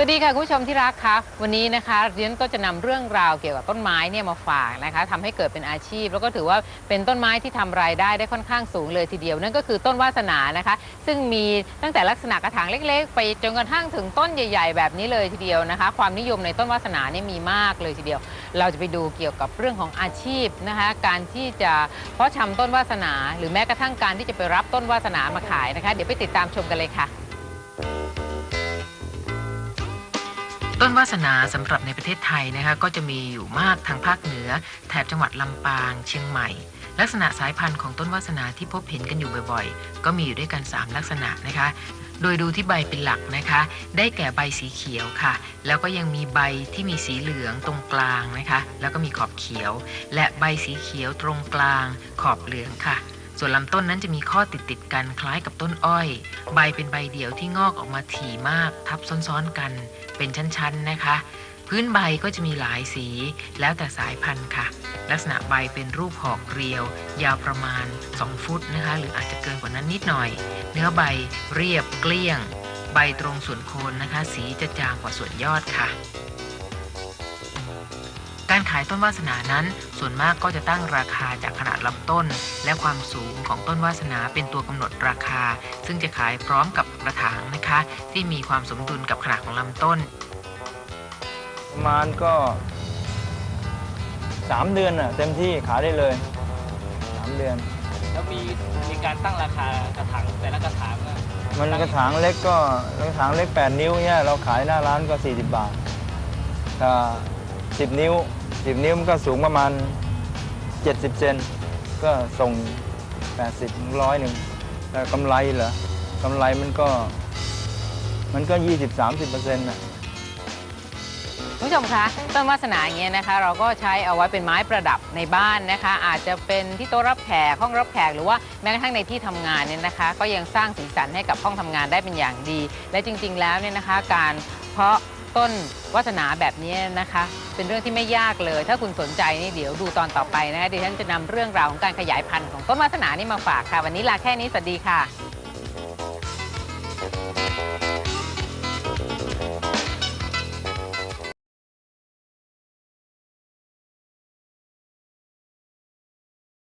สวัสดีค่ะคุณผู้ชมที่รักคะวันนี้นะคะเรียนก็จะนำเรื่องราวเกี่ยวกับต้นไม้เนี่ยมาฝากนะคะทำให้เกิดเป็นอาชีพ แล้วก็ถือว่าเป็นต้นไม้ที่ทำรายได้ได้ค่อนข้างสูงเลยทีเดียว นั่นก็คือต้นวาสนานะคะ ซึ่งมีตั้งแต่ลักษณะกระถางเล็ก ๆ ไปจนกระทั่งถึงต้นใหญ่ ๆ แบบนี้เลยทีเดียวนะคะ ความนิยมในต้นวาสนาเนี่ยมีมากเลยทีเดียว เราจะไปดูเกี่ยวกับเรื่องของอาชีพนะคะ การที่จะเพาะชำต้นวาสนา หรือแม้กระทั่งการที่จะไปรับต้นวาสนามาขายนะคะ เดี๋ยวไปติดตามชมกันเลยค่ะ ต้นวาสนาสำหรับในประเทศไทยนะคะก็จะมีอยู่มากทางภาคเหนือ แถบจังหวัดลำปาง เชียงใหม่ ลักษณะสายพันธุ์ของต้นวาสนาที่พบเห็นกันอยู่บ่อยๆ ก็มีอยู่ด้วยกัน 3 ลักษณะนะคะ โดยดูที่ใบเป็นหลักนะคะ ได้แก่ใบสีเขียวค่ะ แล้วก็ยังมีใบที่มีสีเหลืองตรงกลางนะคะ แล้วก็มีขอบเขียว และใบสีเขียวตรงกลาง ขอบเหลืองค่ะ ส่วนลำต้นนั้นจะมีข้อติดติดกันคล้ายกับต้นอ้อย ใบเป็นใบเดี่ยวที่งอกออกมาถี่มาก ทับซ้อนๆกัน เป็นชั้นๆนะคะ พื้นใบก็จะมีหลายสี แล้วแต่สายพันธุ์ค่ะ ลักษณะใบเป็นรูปหอกเรียว ยาวประมาณ 2 ฟุตนะคะ หรืออาจจะเกินกว่านั้นนิดหน่อย เนื้อใบเรียบเกลี้ยง ใบตรงส่วนโคนนะคะ สีจะจางกว่าส่วนยอดค่ะ ขายต้นวาสนานั้น ส่วนมากก็จะตั้งราคาจากขนาดลำต้น และความสูงของต้นวาสนาเป็นตัวกำหนดราคา ซึ่งจะขายพร้อมกับกระถางนะคะ ที่มีความสมดุลกับขนาดของลำต้น ประมาณก็สามเดือนน่ะเต็มที่ขายได้เลยสามเดือน แล้วมีมีการตั้งราคากระถางแต่ละกระถางอะมันกระถางเล็กก็กระถางเล็ก 8 นิ้วเนี่ยเราขายหน้าร้านก็ 40 บาทถ้า10 นิ้ว 10นิ้วมันก็สูงประมาณ 70 เซนก็ส่ง 80ร้อยหนึ่งแต่กำไรเหรอกำไรมันก็ มันก็ 20-30%เปอร์เซ็นต์น่ะคุณผู้ชมคะต้นวาสนาอย่างเงี้ยนะคะ เราก็ใช้เอาไว้เป็นไม้ประดับในบ้านนะคะ อาจจะเป็นที่โต๊ะรับแขกห้องรับแขกหรือว่าแม้กระทั่งในที่ทำงานเนี่ยนะคะ ก็ยังสร้างสีสันให้กับห้องทำงานได้เป็นอย่างดี และจริง ๆ แล้วเนี่ยนะคะ การเพาะ ต้นวาสนาแบบนี้นะคะ เป็นเรื่องที่ไม่ยากเลย ถ้าคุณสนใจนี่เดี๋ยวดูตอนต่อไปนะคะดิฉันจะนำเรื่องราวของการขยายพันธุ์ของต้นวาสนานี่มาฝากค่ะ วันนี้ลาแค่นี้สวัสดีค่ะ